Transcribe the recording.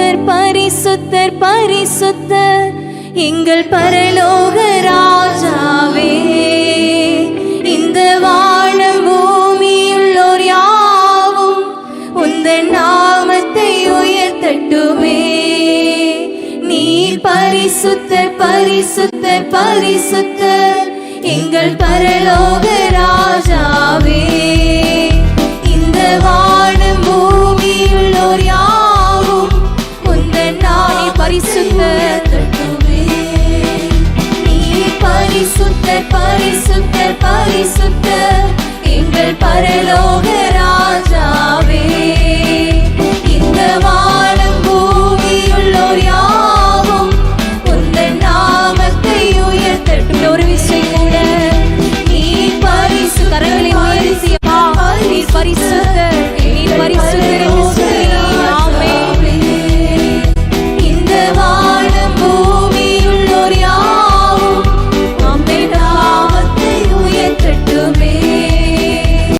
பரிசுத்தர் பரிசுத்தர் பரிசுத்தர் எங்கள் பரலோக ராஜாவே. இந்த வானம் பூமியுள்ளோர் யாவும் உந்த நாமத்தை உயர்த்தட்டுமே. நீர் பரிசுத்தர் பரிசுத்தர் பரிசுத்தர் எங்கள் பரலோக பரிசுத்த பரிசுத்த. எங்கள் பரலோ